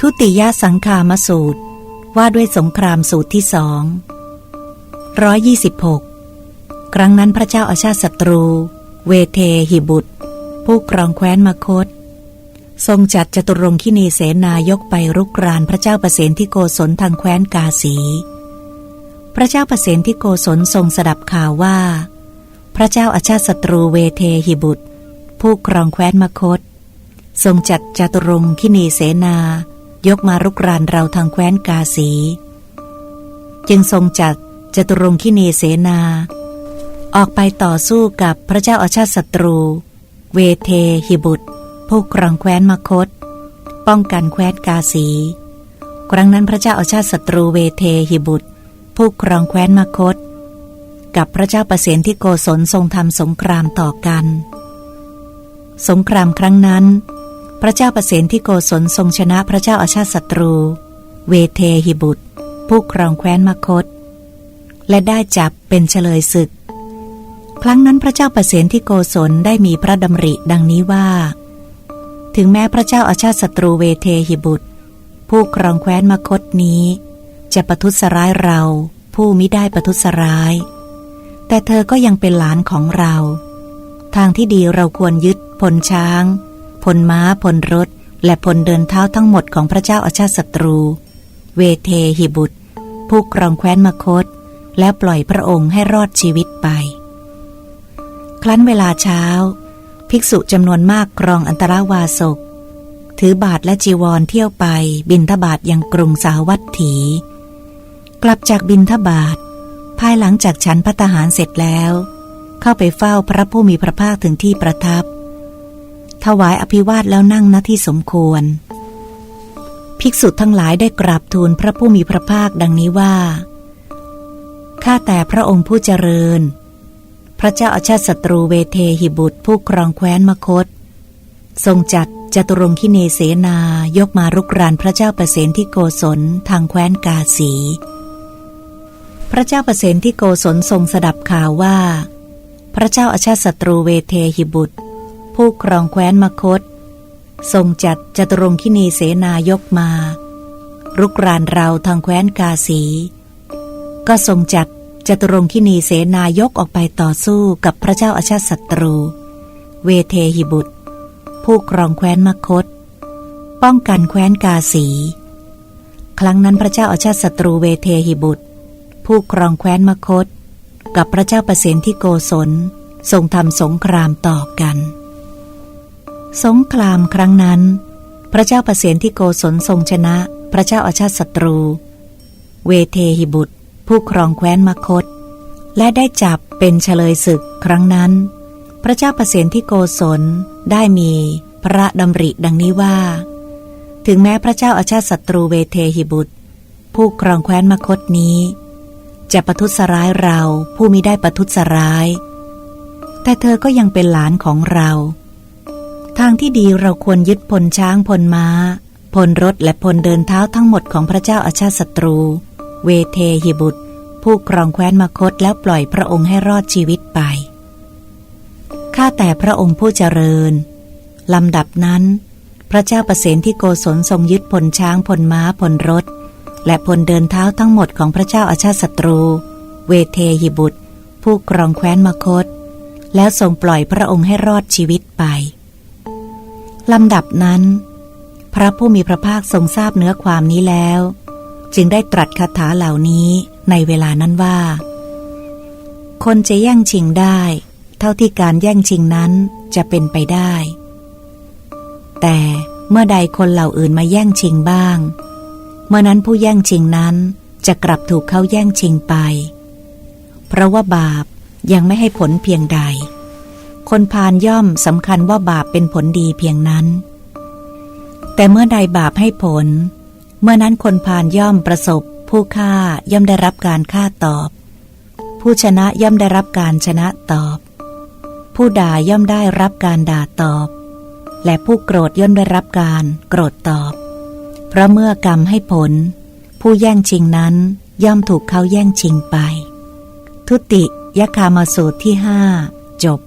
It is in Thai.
ทุติยสังคามสูตร ว่าด้วยสงครามสูตรที่สองร้อยยี่สิบหกครั้งนั้นพระเจ้าอาชาติศัตรู เวเทหิบุตร ผู้ครองแคว้นมคต ทรงจัดจตุรงคินีเสนายกไปรุกรานพระเจ้าประเสนที่โกศลทางแคว้นกาสี พระเจ้าประเสนที่โกศลทรงสดับข่าวว่า พระเจ้าอาชาติศัตรูเวเทหิบุตร ผู้ครองแคว้นมคต ทรงจัดจตุรงคินีเสนา ยกมารุกรานเราทางแคว้นกาสี จึงทรงจัดจตุรงคินีเสนา ออกไปต่อสู้กับพระเจ้าอาชาติศัตรู เวเทหิบุตร ผู้ครองแคว้นมคต ป้องกันแคว้นกาสี ครั้งนั้นพระเจ้าอาชาติศัตรูเวเทหิบุตร ผู้ครองแคว้นมคต กับพระเจ้าประเสนที่โกศลทรงทำสงครามต่อกัน สงครามครั้งนั้น พระเจ้าประเสนที่โกศลทรงชนะพระเจ้าอาชาติศัตรู เวเทหิบุตร ผู้ครองแคว้นมคต และได้จับเป็นเฉลยศึก ครั้งนั้นพระเจ้าประเสนที่โกศลได้มีพระดำริดังนี้ว่า ถึงแม้พระเจ้าอาชาติศัตรูเวเทหิบุตร ผู้ครองแคว้นมคตนี้ จะประทุษร้ายเรา ผู้มิได้ประทุษร้าย แต่เธอก็ยังเป็นหลานของเรา ทางที่ดีเราควรยึดพลช้าง พลม้าพลรถ และพลเดินเท้าทั้งหมดของพระเจ้าอาชาติศัตรู เวเทหิบุตร ผู้ครองแคว้นมคต แล้วปล่อยพระองค์ให้รอดชีวิตไป ครั้นเวลาเช้า ภิกษุจำนวนมากครองอันตรวาสก ถือบาทและจีวรเที่ยวไปบินทบาทยังกรุงสาวัตถี กลับจากบินทบาท ภายหลังจากฉันพัตหารเสร็จแล้ว เข้าไปเฝ้าพระผู้มีพระภาคถึงที่ประทับ ถวายอภิวาทแล้วนั่งณที่สมควร ภิกษุทั้งหลายได้กราบทูลพระผู้มีพระภาคดังนี้ว่า ข้าแต่พระองค์ผู้เจริญ พระเจ้าอาชาติศัตรูเวเทหิบุตรผู้ครองแคว้นมคต ทรงจัดจตุรงคิเนเสนายกมารุกรานพระเจ้าประเสนที่โกศลทางแคว้นกาสี พระเจ้าประเสนที่โกศลทรงสดับข่าวว่า พระเจ้าอาชาติศัตรูเวเทหิบุตร ผู้ครองแคว้นมคตทรงจัดจตุรงคินีเสนายกมา รุกรานเราทางแคว้นกาสี ก็ทรงจัดจตุรงคินีเสนายกออกไปต่อสู้กับพระเจ้าอาชาติศัตรู เวเทหิบุตร ผู้ครองแคว้นมคต ป้องกันแคว้นกาสี ครั้งนั้นพระเจ้าอาชาติศัตรูเวเทหิบุตร ผู้ครองแคว้นมคต กับพระเจ้าประเสนที่โกศลทรงทำสงครามต่อกัน สงครามครั้งนั้น พระเจ้าประเสนที่โกศลทรงชนะ พระเจ้าอาชาติศัตรู เวเทหิบุตร ผู้ครองแคว้นมคต และได้จับเป็นเฉลยศึกครั้งนั้น พระเจ้าประเสนที่โกศลได้มีพระดำริดังนี้ว่า ถึงแม้พระเจ้าอาชาติศัตรูเวเทหิบุตร ผู้ครองแคว้นมคตนี้ จะประทุษร้ายเราผู้มิได้ประทุษร้าย แต่เธอก็ยังเป็นหลานของเรา ทางที่ดีเราควรยึดพลช้างพลม้า พลรถและพลเดินเท้าทั้งหมดของพระเจ้าอาชาติศัตรู เวเทหิบุตร ผู้ครองแคว้นมคตแล้วปล่อยพระองค์ให้รอดชีวิตไป ข้าแต่พระองค์ผู้เจริญ ลำดับนั้น พระเจ้าประเสนที่โกศลทรงยึดพลช้างพลม้าพลรถ และพลเดินเท้าทั้งหมดของพระเจ้าอาชาติศัตรู เวเทหิบุตร ผู้ครองแคว้นมคต แล้วทรงปล่อยพระองค์ให้รอดชีวิตไป ลำดับนั้น พระผู้มีพระภาคทรงทราบเนื้อความนี้แล้ว จึงได้ตรัสคาถาเหล่านี้ในเวลานั้นว่า คนจะแย่งชิงได้ เท่าที่การแย่งชิงนั้นจะเป็นไปได้ แต่เมื่อใดคนเหล่าอื่นมาแย่งชิงบ้าง เมื่อนั้นผู้แย่งชิงนั้นจะกลับถูกเขาแย่งชิงไป เพราะว่าบาปยังไม่ให้ผลเพียงใด คนพาลย่อมสำคัญว่าบาปเป็นผลดีเพียงนั้น แต่เมื่อใดบาปให้ผล เมื่อนั้นคนพาลย่อมประสบ ผู้ฆ่าย่อมได้รับการฆ่าตอบ ผู้ชนะย่อมได้รับการชนะตอบ ผู้ด่าย่อมได้รับการด่าตอบ และผู้โกรธย่อมได้รับการโกรธตอบ เพราะเมื่อกรรมให้ผล ผู้แย่งชิงนั้นย่อมถูกเขาแย่งชิงไป ทุติยคามาสูตรที่ห้าจบ